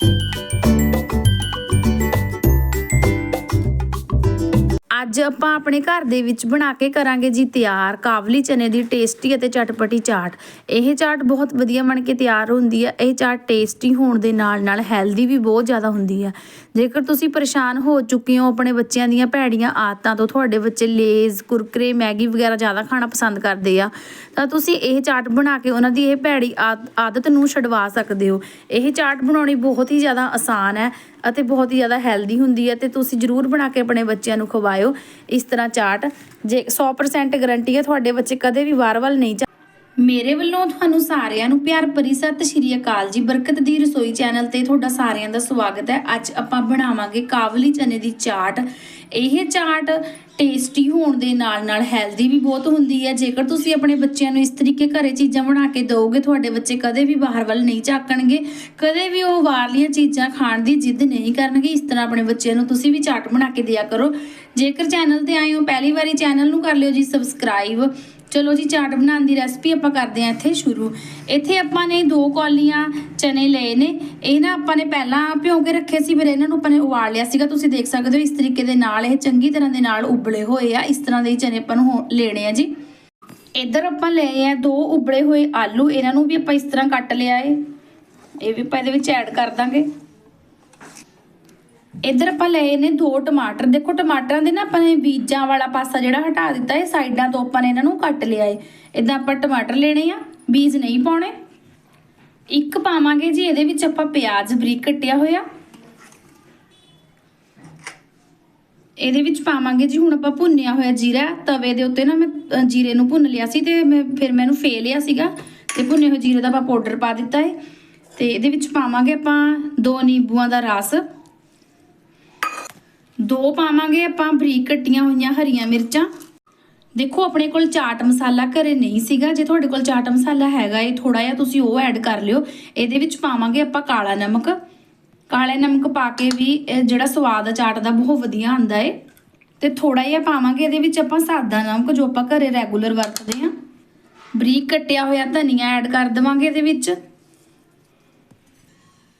you ਅੱਜ ਆਪਾਂ ਆਪਣੇ ਘਰ ਦੇ ਵਿੱਚ ਬਣਾ ਕੇ ਕਰਾਂਗੇ ਜੀ ਤਿਆਰ ਕਾਬਲੀ ਚਨੇ ਦੀ ਟੇਸਟੀ ਅਤੇ ਚਟਪਟੀ ਚਾਟ। ਇਹ ਚਾਟ ਬਹੁਤ ਵਧੀਆ ਬਣ ਕੇ ਤਿਆਰ ਹੁੰਦੀ ਹੈ। ਇਹ ਚਾਟ ਟੇਸਟੀ ਹੋਣ ਦੇ ਨਾਲ ਨਾਲ ਹੈਲਦੀ ਵੀ ਬਹੁਤ ਜ਼ਿਆਦਾ ਹੁੰਦੀ ਹੈ। ਜੇਕਰ ਤੁਸੀਂ ਪਰੇਸ਼ਾਨ ਹੋ ਚੁੱਕੇ ਹੋ ਆਪਣੇ ਬੱਚਿਆਂ ਦੀਆਂ ਭੈੜੀਆਂ ਆਦਤਾਂ ਤੋਂ, ਤੁਹਾਡੇ ਬੱਚੇ ਲੇਜ਼, ਕੁਰਕਰੇ, ਮੈਗੀ ਵਗੈਰਾ ਜ਼ਿਆਦਾ ਖਾਣਾ ਪਸੰਦ ਕਰਦੇ ਆ, ਤਾਂ ਤੁਸੀਂ ਇਹ ਚਾਟ ਬਣਾ ਕੇ ਉਹਨਾਂ ਦੀ ਇਹ ਭੈੜੀ ਆਦ- ਆਦਤ ਨੂੰ ਛਡਵਾ ਸਕਦੇ ਹੋ। ਇਹ ਚਾਟ ਬਣਾਉਣੀ ਬਹੁਤ ਹੀ ਜ਼ਿਆਦਾ ਆਸਾਨ ਹੈ ਅਤੇ ਬਹੁਤ ਹੀ ਜ਼ਿਆਦਾ ਹੈਲਦੀ ਹੁੰਦੀ ਹੈ ਤੇ ਤੁਸੀਂ ਜਰੂਰ ਬਣਾ ਕੇ ਆਪਣੇ ਬੱਚਿਆਂ ਨੂੰ ਖਵਾਇਓ। ਇਸ ਤਰ੍ਹਾਂ ਚਾਟ ਜੇ 100% ਗਾਰੰਟੀ ਹੈ ਤੁਹਾਡੇ ਬੱਚੇ ਕਦੇ ਵੀ ਵਾਰ ਵੱਲ ਨਹੀਂ ਮੇਰੇ ਵੱਲੋਂ ਤੁਹਾਨੂੰ ਸਾਰਿਆਂ ਨੂੰ ਪਿਆਰ ਭਰੀ ਸਤਿ ਸ਼੍ਰੀ ਅਕਾਲ ਜੀ। ਬਰਕਤ ਦੀ ਰਸੋਈ ਚੈਨਲ ਤੇ ਤੁਹਾਡਾ ਸਾਰਿਆਂ ਦਾ ਸਵਾਗਤ ਹੈ। ਅੱਜ ਆਪਾਂ ਬਣਾਵਾਂਗੇ ਕਾਬਲੀ ਚਨੇ ਦੀ ਚਾਟ। ਇਹ ਚਾਟ ਟੇਸਟੀ ਹੋਣ ਦੇ ਨਾਲ ਨਾਲ ਹੈਲਦੀ ਵੀ ਬਹੁਤ ਹੁੰਦੀ ਹੈ। ਜੇਕਰ ਤੁਸੀਂ ਆਪਣੇ ਬੱਚਿਆਂ ਨੂੰ ਇਸ ਤਰੀਕੇ ਘਰੇ ਚੀਜ਼ਾਂ ਬਣਾ ਕੇ ਦਿਓਗੇ, ਤੁਹਾਡੇ ਬੱਚੇ ਕਦੇ ਵੀ ਬਾਹਰ ਵੱਲ ਨਹੀਂ ਝਾਕਣਗੇ। ਕਦੇ ਵੀ ਉਹ ਬਾਹਰਲੀਆਂ ਚੀਜ਼ਾਂ ਖਾਣ ਦੀ ਜਿੱਦ ਨਹੀਂ ਕਰਨਗੇ। ਇਸ ਤਰ੍ਹਾਂ ਆਪਣੇ ਬੱਚਿਆਂ ਨੂੰ ਤੁਸੀਂ ਵੀ ਚਾਟ ਬਣਾ ਕੇ ਦਿਆ ਕਰੋ। ਜੇਕਰ ਚੈਨਲ ਤੇ ਆਏ ਹੋ, ਪਹਿਲੀ ਵਾਰੀ ਚੈਨਲ ਨੂੰ ਕਰ ਲਿਓ ਜੀ ਸਬਸਕ੍ਰਾਈਬ ਚਲੋ ਜੀ, ਚਾਟ ਬਣਾਉਣ ਦੀ ਰੈਸਪੀ ਆਪਾਂ ਕਰਦੇ ਹਾਂ ਇੱਥੇ ਸ਼ੁਰੂ। ਇੱਥੇ ਆਪਾਂ ਨੇ ਦੋ ਕੌਲੀਆਂ ਚਨੇ ਲਏ ਨੇ। ਇਹ ਨਾ ਆਪਾਂ ਨੇ ਪਹਿਲਾਂ ਭਿਉਂ ਕੇ ਰੱਖੇ ਸੀ, ਫਿਰ ਇਹਨਾਂ ਨੂੰ ਆਪਾਂ ਨੇ ਉਬਾਲ ਲਿਆ ਸੀਗਾ। ਤੁਸੀਂ ਦੇਖ ਸਕਦੇ ਹੋ ਇਸ ਤਰੀਕੇ ਦੇ ਨਾਲ, ਇਹ ਚੰਗੀ ਤਰ੍ਹਾਂ ਦੇ ਨਾਲ ਉਬਲੇ ਹੋਏ ਆ। ਇਸ ਤਰ੍ਹਾਂ ਦੇ ਹੀ ਚਨੇ ਆਪਾਂ ਨੂੰ ਹੋ- ਲੈਣੇ ਆ ਜੀ। ਇੱਧਰ ਆਪਾਂ ਲਏ ਆ ਦੋ ਉਬਲੇ ਹੋਏ ਆਲੂ। ਇਹਨਾਂ ਨੂੰ ਵੀ ਆਪਾਂ ਇਸ ਤਰ੍ਹਾਂ ਕੱਟ ਲਿਆ ਏ। ਇਹ ਵੀ ਆਪਾਂ ਇਹਦੇ ਵਿੱਚ ਐਡ ਕਰ ਦਾਂਗੇ। ਇੱਧਰ ਆਪਾਂ ਲਏ ਨੇ ਦੋ ਟਮਾਟਰ। ਦੇਖੋ ਟਮਾਟਰਾਂ ਦੇ ਨਾ ਆਪਾਂ ਨੇ ਬੀਜਾਂ ਵਾਲਾ ਪਾਸਾ ਜਿਹੜਾ ਹਟਾ ਦਿੱਤਾ ਹੈ ਸਾਈਡਾਂ ਤੋਂ ਆਪਾਂ ਨੇ ਇਹਨਾਂ ਨੂੰ ਕੱਟ ਲਿਆ ਏ। ਇਦਾਂ ਆਪਾਂ ਟਮਾਟਰ ਲੈਣੇ ਆ, ਬੀਜ ਨਹੀਂ ਪਾਉਣੇ। ਇੱਕ ਪਾਵਾਂਗੇ ਜੀ, ਇਹਦੇ ਵਿੱਚ ਆਪਾਂ ਪਿਆਜ਼ ਬਰੀਕ ਕੱਟਿਆ ਹੋਇਆ। ਇਹਦੇ ਵਿੱਚ ਪਾਵਾਂਗੇ ਜੀ, ਹੁਣ ਆਪਾਂ ਭੁੰਨਿਆ ਹੋਇਆ ਜੀਰਾ। ਤਵੇ ਦੇ ਉੱਤੇ ਨਾ ਮੈਂ ਜੀਰੇ ਨੂੰ ਭੁੰਨ ਲਿਆ ਸੀ ਤੇ ਮੈਂ ਫਿਰ ਮੈਨੂੰ ਫੇ ਲਿਆ ਸੀਗਾ। ਤੇ ਭੁੰਨੇ ਹੋਏ ਜੀਰੇ ਦਾ ਆਪਾਂ ਪਾਊਡਰ ਪਾ ਦਿੱਤਾ ਏ। ਤੇ ਇਹਦੇ ਵਿੱਚ ਪਾਵਾਂਗੇ ਆਪਾਂ ਦੋ ਨਿੰਬੂਆਂ ਦਾ ਰਸ। ਦੋ ਪਾਵਾਂਗੇ, ਆਪਾਂ ਬਰੀਕ ਕੱਟੀਆਂ ਹੋਈਆਂ ਹਰੀਆਂ ਮਿਰਚਾਂ। ਦੇਖੋ, ਆਪਣੇ ਕੋਲ ਚਾਟ ਮਸਾਲਾ ਘਰੇ ਨਹੀਂ ਸੀਗਾ। ਜੇ ਤੁਹਾਡੇ ਕੋਲ ਚਾਟ ਮਸਾਲਾ ਹੈਗਾ ਏ ਥੋੜਾ ਜਿਹਾ ਤੁਸੀਂ ਉਹ ਐਡ ਕਰ ਲਿਓ। ਇਹਦੇ ਵਿੱਚ ਪਾਵਾਂਗੇ ਆਪਾਂ ਕਾਲਾ ਨਮਕ। ਕਾਲੇ ਨਮਕ ਪਾ ਕੇ ਵੀ ਜਿਹੜਾ ਸਵਾਦ ਆ ਚਾਟ ਦਾ, ਬਹੁਤ ਵਧੀਆ ਆਉਂਦਾ ਏ। ਤੇ ਥੋੜਾ ਜਿਹਾ ਪਾਵਾਂਗੇ, ਇਹਦੇ ਵਿੱਚ ਆਪਾਂ ਸਾਦਾ ਨਮਕ, ਜੋ ਆਪਾਂ ਘਰੇ ਰੈਗੂਲਰ ਵਰਤਦੇ ਆ ਬਰੀਕ ਕੱਟਿਆ ਹੋਇਆ ਧਨੀਆ ਐਡ ਕਰ ਦੇਵਾਂਗੇ ਇਹਦੇ ਵਿੱਚ।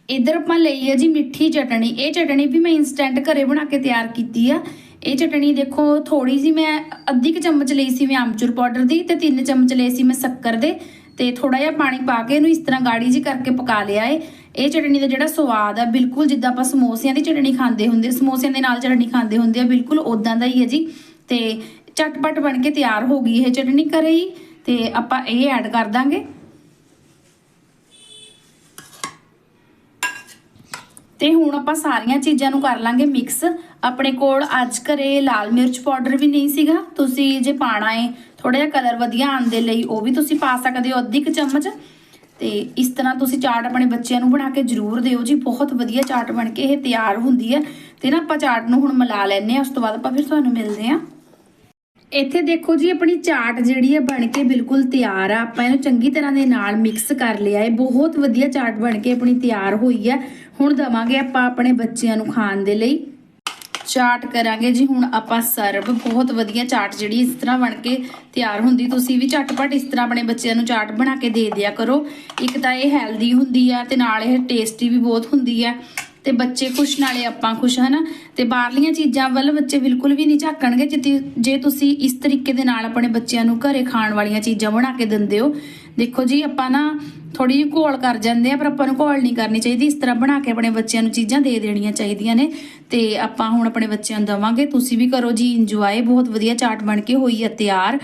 ਇਧਰ ਆਪਾਂ ਲਈ ਹੈ ਜੀ ਮਿੱਠੀ ਚਟਣੀ। ਇਹ ਚਟਣੀ ਵੀ ਮੈਂ ਇਨਸਟੈਂਟ ਘਰੇ ਬਣਾ ਕੇ ਤਿਆਰ ਕੀਤੀ ਆ। ਇਹ ਚਟਣੀ ਦੇਖੋ ਥੋੜੀ ਜੀ ਮੈਂ ਅੱਧੀ ਕੁ ਚਮਚ ਲਈ ਸੀ ਮੈਂ ਆਮਚੂਰ ਪਾਊਡਰ ਦੀ ਤੇ 3 ਚਮਚ ਲਏ ਸੀ ਮੈਂ ਸ਼ੱਕਰ ਦੇ। ਤੇ ਥੋੜਾ ਜਿਹਾ ਪਾਣੀ ਪਾ ਕੇ ਇਹਨੂੰ ਇਸ ਤਰ੍ਹਾਂ ਗਾੜੀ ਜੀ ਕਰਕੇ ਪਕਾ ਲਿਆ ਏ। ਇਹ ਚਟਣੀ ਦਾ ਜਿਹੜਾ ਸਵਾਦ ਆ, ਬਿਲਕੁਲ ਜਿੱਦਾਂ ਆਪਾਂ ਸਮੋਸਿਆਂ ਦੀ ਚਟਣੀ ਖਾਂਦੇ ਹੁੰਦੇ, ਸਮੋਸਿਆਂ ਦੇ ਨਾਲ ਚਟਣੀ ਖਾਂਦੇ ਹੁੰਦੇ ਆ, ਬਿਲਕੁਲ ਉਦਾਂ ਦਾ ਹੀ ਹੈ ਜੀ। ਤੇ ਚਟਪਟ ਬਣ ਕੇ ਤਿਆਰ ਹੋ ਗਈ ਇਹ ਚਟਣੀ ਘਰੇ ਹੀ। ਤੇ ਆਪਾਂ ਇਹ ਐਡ ਕਰ ਦਾਂਗੇ। ਤੇ ਹੁਣ ਆਪਾਂ ਸਾਰੀਆਂ ਚੀਜ਼ਾਂ ਨੂੰ ਕਰ ਲਾਂਗੇ ਮਿਕਸ ਆਪਣੇ ਕੋਲ ਅੱਜ ਘਰੇ ਲਾਲ ਮਿਰਚ ਪਾਊਡਰ ਵੀ ਨਹੀਂ ਸੀਗਾ। ਤੁਸੀਂ ਜੇ ਪਾਣਾ ਹੈ ਥੋੜਾ ਜਿਹਾ ਕਲਰ ਵਧੀਆ ਆਉਣ ਦੇ ਲਈ, ਉਹ ਵੀ ਤੁਸੀਂ ਪਾ ਸਕਦੇ ਹੋ ਅੱਧੀ ਕੁ ਚਮਚ। ਤੇ ਇਸ ਤਰ੍ਹਾਂ ਤੁਸੀਂ ਚਾਟ ਆਪਣੇ ਬੱਚਿਆਂ ਨੂੰ ਬਣਾ ਕੇ ਜ਼ਰੂਰ ਦਿਓ ਜੀ। ਬਹੁਤ ਵਧੀਆ ਚਾਟ ਬਣ ਕੇ ਇਹ ਤਿਆਰ ਹੁੰਦੀ ਹੈ। ਤੇ ਨਾ ਆਪਾਂ ਚਾਟ ਨੂੰ ਹੁਣ ਮਿਲਾ ਲੈਣੇ ਆ ਉਸ ਤੋਂ ਬਾਅਦ ਆਪਾਂ ਫਿਰ ਤੁਹਾਨੂੰ ਮਿਲਦੇ ਆ ਇੱਥੇ ਦੇਖੋ ਜੀ, ਆਪਣੀ ਚਾਟ ਜਿਹੜੀ ਹੈ ਬਣ ਕੇ ਬਿਲਕੁਲ ਤਿਆਰ ਆ। ਆਪਾਂ ਇਹਨੂੰ ਚੰਗੀ ਤਰ੍ਹਾਂ ਦੇ ਨਾਲ ਮਿਕਸ ਕਰ ਲਿਆ ਹੈ ਬਹੁਤ ਵਧੀਆ ਚਾਟ ਬਣ ਕੇ ਆਪਣੀ ਤਿਆਰ ਹੋਈ ਹੈ ਹੁਣ ਦਵਾਂਗੇ ਆਪਾਂ ਆਪਣੇ ਬੱਚਿਆਂ ਨੂੰ ਖਾਣ ਦੇ ਲਈ। ਚਾਟ ਕਰਾਂਗੇ ਜੀ, ਹੁਣ ਆਪਾਂ ਸਰਵ ਬਹੁਤ ਵਧੀਆ ਚਾਟ ਜਿਹੜੀ ਇਸ ਤਰ੍ਹਾਂ ਬਣ ਕੇ ਤਿਆਰ ਹੁੰਦੀ। ਤੁਸੀਂ ਵੀ ਝਟਪਟ ਇਸ ਤਰ੍ਹਾਂ ਆਪਣੇ ਬੱਚਿਆਂ ਨੂੰ ਚਾਟ ਬਣਾ ਕੇ ਦੇ ਦਿਆ ਕਰੋ। ਇੱਕ ਤਾਂ ਇਹ ਹੈਲਦੀ ਹੁੰਦੀ ਆ ਤੇ ਨਾਲ ਇਹ ਟੇਸਟੀ ਵੀ ਬਹੁਤ ਹੁੰਦੀ ਆ। ਤੇ ਬੱਚੇ ਖੁਸ਼, ਨਾਲੇ ਆਪਾਂ ਖੁਸ਼, ਹਨਾ? ਤੇ ਬਾਹਰਲੀਆਂ ਚੀਜ਼ਾਂ ਵੱਲ ਬੱਚੇ ਬਿਲਕੁਲ ਵੀ ਨਹੀਂ ਝਾਕਣਗੇ ਜੇ ਜੇ ਤੁਸੀਂ ਇਸ ਤਰੀਕੇ ਦੇ ਨਾਲ ਆਪਣੇ ਬੱਚਿਆਂ ਨੂੰ ਘਰੇ ਖਾਣ ਵਾਲੀਆਂ ਚੀਜ਼ਾਂ ਬਣਾ ਕੇ ਦਿੰਦੇ ਹੋ। ਦੇਖੋ ਜੀ, ਆਪਾਂ ਨਾ ਥੋੜੀ ਜਿਹੀ ਘੋਲ ਕਰ ਜਾਂਦੇ ਆ ਪਰ ਆਪਾਂ ਨੂੰ ਘੋਲ ਨਹੀਂ ਕਰਨੀ ਚਾਹੀਦੀ। ਇਸ ਤਰ੍ਹਾਂ ਬਣਾ ਕੇ ਆਪਣੇ ਬੱਚਿਆਂ ਨੂੰ ਚੀਜ਼ਾਂ ਦੇ ਦੇਣੀਆਂ ਚਾਹੀਦੀਆਂ ਨੇ। ਤੇ ਆਪਾਂ ਹੁਣ ਆਪਣੇ ਬੱਚਿਆਂ ਨੂੰ ਦਵਾਂਗੇ। ਤੁਸੀਂ ਵੀ ਕਰੋ ਜੀ ਇੰਜੋਏ ਬਹੁਤ ਵਧੀਆ ਚਾਟ ਬਣ ਕੇ ਹੋਈ ਹੈ ਤਿਆਰ।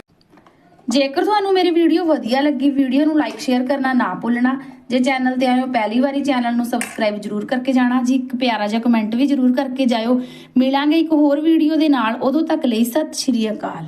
ਜੇਕਰ ਤੁਹਾਨੂੰ ਮੇਰੀ ਵੀਡੀਓ ਵਧੀਆ ਲੱਗੀ, ਵੀਡੀਓ ਨੂੰ ਲਾਈਕ ਸ਼ੇਅਰ ਕਰਨਾ ਨਾ ਭੁੱਲਣਾ। ਜੇ ਚੈਨਲ ਤੇ ਆਏ ਹੋ, ਪਹਿਲੀ ਵਾਰੀ ਚੈਨਲ ਨੂੰ ਸਬਸਕ੍ਰਾਈਬ ਜਰੂਰ ਕਰਕੇ ਜਾਣਾ। ਜੀ, ਇੱਕ ਪਿਆਰਾ ਜਿਹਾ ਕਮੈਂਟ ਵੀ ਜਰੂਰ ਕਰਕੇ ਜਾਇਓ। ਮਿਲਾਂਗੇ ਇੱਕ ਹੋਰ ਵੀਡੀਓ ਦੇ ਨਾਲ। ਉਦੋਂ ਤੱਕ ਲਈ ਸਤਿ ਸ਼੍ਰੀ ਅਕਾਲ।